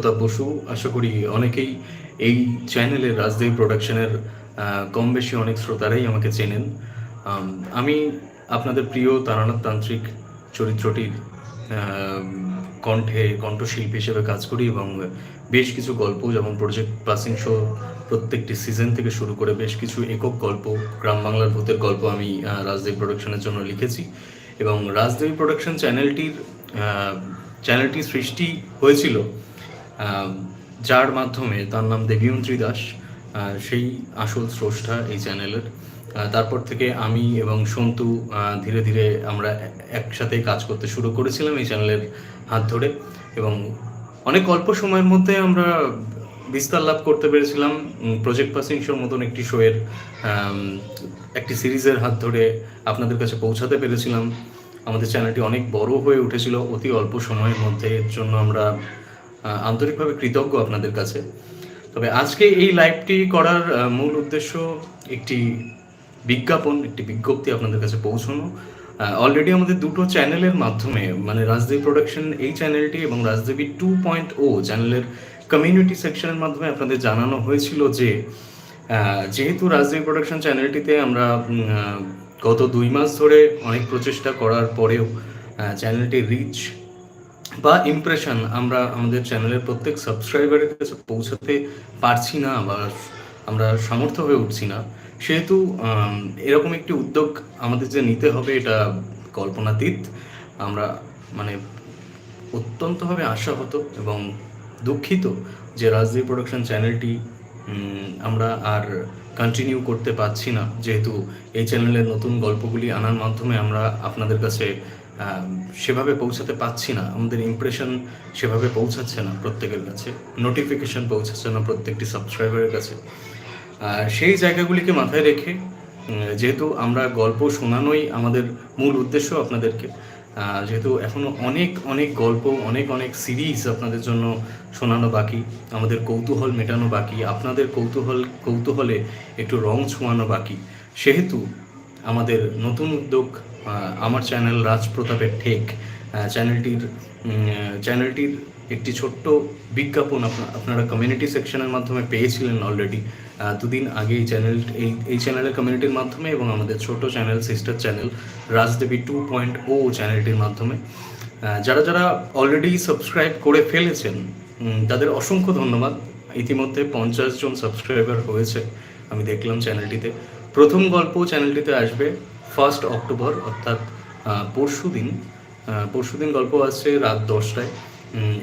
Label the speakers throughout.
Speaker 1: প্রতাপ বসু, আশা করি অনেকেই এই চ্যানেলের রাজদেব প্রোডাকশনের কম বেশি অনেক শ্রোতারাই আমাকে চেনেন। আমি আপনাদের প্রিয় তারানাথ তান্ত্রিক চরিত্রটির কণ্ঠে কণ্ঠশিল্পী হিসেবে কাজ করি এবং বেশ কিছু গল্প, যেমন প্রজেক্ট পাসিং শো প্রত্যেকটি সিজন থেকে শুরু করে বেশ কিছু একক গল্প, গ্রাম বাংলার ভূতের গল্প আমি রাজদেব প্রোডাকশনের জন্য লিখেছি। এবং রাজদেবী প্রোডাকশন চ্যানেলটির চ্যানেলটি সৃষ্টি হয়েছিল যার মাধ্যমে তার নাম দেবীয়ন্ত্রী দাস সেই আসল স্রষ্টা এই চ্যানেলের। তারপর থেকে আমি এবং সন্তু ধীরে ধীরে আমরা একসাথে কাজ করতে শুরু করেছিলাম এই চ্যানেলের হাত ধরে। এবং অনেক অল্প সময়ের মধ্যে আমরা বিস্তার লাভ করতে পেরেছিলাম। প্রজেক্ট পাসিং শোর মতন একটি শোয়ের একটি সিরিজের হাত ধরে আপনাদের কাছে পৌঁছাতে পেরেছিলাম। আমাদের চ্যানেলটি অনেক বড় হয়ে উঠেছিল অতি অল্প সময়ের মধ্যে। এর জন্য আমরা আন্তরিকভাবে কৃতজ্ঞ আপনাদের কাছে। তবে আজকে এই লাইভটি করার মূল উদ্দেশ্য একটি বিজ্ঞাপন, একটি বিজ্ঞপ্তি আপনাদের কাছে পৌঁছানো। অলরেডি আমাদের দুটো চ্যানেলের মাধ্যমে মানে রাজদেবী প্রোডাকশন এই চ্যানেলটি এবং রাজদেবী টু পয়েন্ট ও চ্যানেলের কমিউনিটি সেকশনের মাধ্যমে আপনাদের জানানো হয়েছিল যে যেহেতু রাজদেবী প্রোডাকশন চ্যানেলটিতে আমরা গত দুই মাস ধরে অনেক প্রচেষ্টা করার পরেও চ্যানেলটির রিচ বা ইমপ্রেশন আমরা আমাদের চ্যানেলের প্রত্যেক সাবস্ক্রাইবারের কাছে পৌঁছাতে পারছি না বা আমরা সামর্থ্য হয়ে উঠছি না। সেহেতু এরকম একটি উদ্যোগ আমাদের যে নিতে হবে এটা কল্পনাতীত। আমরা মানে অত্যন্তভাবে আশাহত এবং দুঃখিত যে রাজদীপ প্রোডাকশন চ্যানেলটি আমরা আর কন্টিনিউ করতে পারছি না। যেহেতু এই চ্যানেলের নতুন গল্পগুলি আনার মাধ্যমে আমরা আপনাদের কাছে সেভাবে পৌঁছাতে পারছি না। আমাদের ইমপ্রেশন সেভাবে পৌঁছাচ্ছে না প্রত্যেকের কাছে। নোটিফিকেশন পৌঁছাচ্ছে না প্রত্যেকটি সাবস্ক্রাইবারের কাছে। সেই জায়গাগুলিকে মাথায় রেখে যেহেতু আমরা গল্প শোনানোই আমাদের মূল উদ্দেশ্য আপনাদেরকে যেহেতু এখনও অনেক অনেক গল্প, অনেক অনেক সিরিজ আপনাদের জন্য শোনানো বাকি, আমাদের কৌতূহল মেটানো বাকি, আপনাদের কৌতূহল, কৌতূহলে একটু রং ছোঁয়ানো বাকি, সেহেতু আমাদের নতুন উদ্যোগ আমার চ্যানেল রাজপ্রতাপের ঠেক চ্যানেলটির চ্যানেলটির একটি ছোট্ট বিজ্ঞাপন আপনা- আপনারা কমিউনিটি সেকশনের মাধ্যমে পেয়েছিলেন অলরেডি দুদিন আগে এই চ্যানেল, এই এই চ্যানেলের কমিউনিটির মাধ্যমে এবং আমাদের ছোট channel sister channel Rajdebi two point o চ্যানেলটির মাধ্যমে। যারা যারা অলরেডি সাবস্ক্রাইব করে ফেলেছেন তাদের অসংখ্য ধন্যবাদ। ইতিমধ্যে পঞ্চাশ জন সাবস্ক্রাইবার হয়েছে, আমি দেখলাম চ্যানেলটিতে। প্রথম গল্প চ্যানেলটিতে আসবে ফার্স্ট অক্টোবর অর্থাৎ পরশু দিন। পরশু দিন গল্প আসছে রাত দশটায়।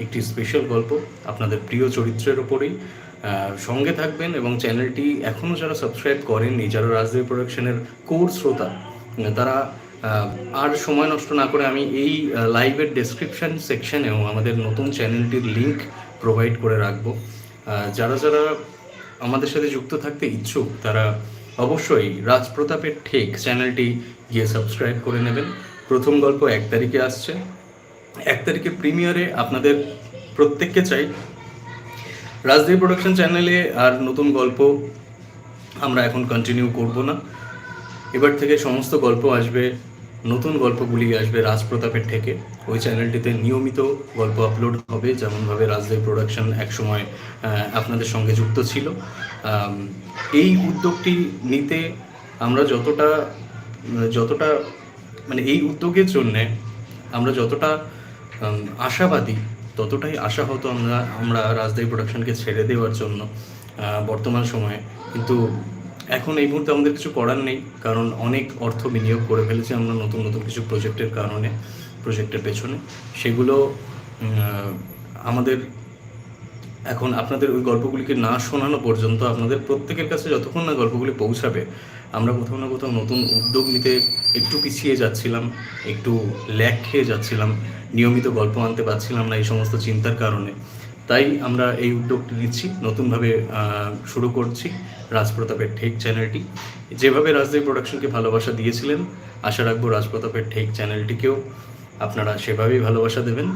Speaker 1: একটি স্পেশাল গল্প আপনাদের প্রিয় চরিত্রের ওপরেই। সঙ্গে থাকবেন এবং চ্যানেলটি এখনও যারা সাবস্ক্রাইব করেননি, যারা রাজদেব প্রোডাকশনের কোর শ্রোতা তারা আর সময় নষ্ট না করে আমি এই লাইভের ডেসক্রিপশন সেকশনেও আমাদের নতুন চ্যানেলটির লিংক প্রোভাইড করে রাখব। যারা যারা আমাদের সাথে যুক্ত থাকতে ইচ্ছুক, তারা অবশ্যই রাজপ্রতাপের ঠেক চ্যানেলটি গিয়ে সাবস্ক্রাইব করে নেবেন। প্রথম গল্প এক তারিখে আসছে। এক তারিখে প্রিমিয়ারে আপনাদের প্রত্যেককে চাই। রাজদেব প্রোডাকশন চ্যানেলে আর নতুন গল্প আমরা এখন কন্টিনিউ করব না। এবার থেকে সমস্ত গল্প আসবে নতুন গল্পগুলি আসবে রাজপ্রতাপের থেকে ওই চ্যানেলটিতে নিয়মিত গল্প আপলোড হবে, যেমনভাবে রাজদেব প্রোডাকশন একসময় আপনাদের সঙ্গে যুক্ত ছিল। এই উদ্যোগটি নিতে আমরা যতটা যতটা মানে এই উদ্যোগের জন্যে আমরা যতটা আশাবাদী, ততটাই আশা হতো আমরা আমরা রাজদাই প্রোডাকশনকে ছেড়ে দেওয়ার জন্য বর্তমান সময়ে। কিন্তু এখন এই মুহূর্তে আমাদের কিছু করার নেই, কারণ অনেক অর্থ বিনিয়োগ করে ফেলেছি আমরা নতুন নতুন কিছু প্রজেক্টের কারণে প্রজেক্টের পেছনে। সেগুলো আমাদের এখন আপনাদের ওই গল্পগুলিকে না শোনানো পর্যন্ত আপনাদের প্রত্যেকের কাছে যতক্ষণ না গল্পগুলি পৌঁছাবে, আমরা কোথাও না কোথাও নতুন উদ্যোগ নিতে একটু পিছিয়ে যাচ্ছিলাম, একটু ল্যাক খেয়ে যাচ্ছিলাম, নিয়মিত গল্প আনতে পারছিলাম না এই সমস্ত চিন্তার কারণে। তাই আমরা এই উদ্যোগটি নিচ্ছি, নতুনভাবে শুরু করছি রাজপ্রতাপের ঠেক চ্যানেলটি। যেভাবে রাজদেব প্রোডাকশনকে ভালোবাসা দিয়েছিলেন, আশা রাখব রাজপ্রতাপের ঠেক চ্যানেলটিকেও আপনারা সেভাবেই ভালোবাসা দেবেন।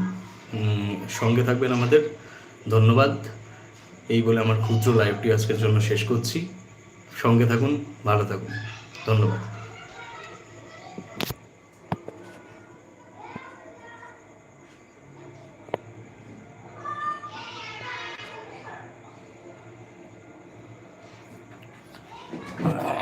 Speaker 1: সঙ্গে থাকবেন আমাদের। ধন্যবাদ। এই বলে আমার ক্ষুদ্র লাইভটি আজকের জন্য শেষ করছি। সঙ্গে থাকুন, ভালো থাকুন। ধন্যবাদ। Uh,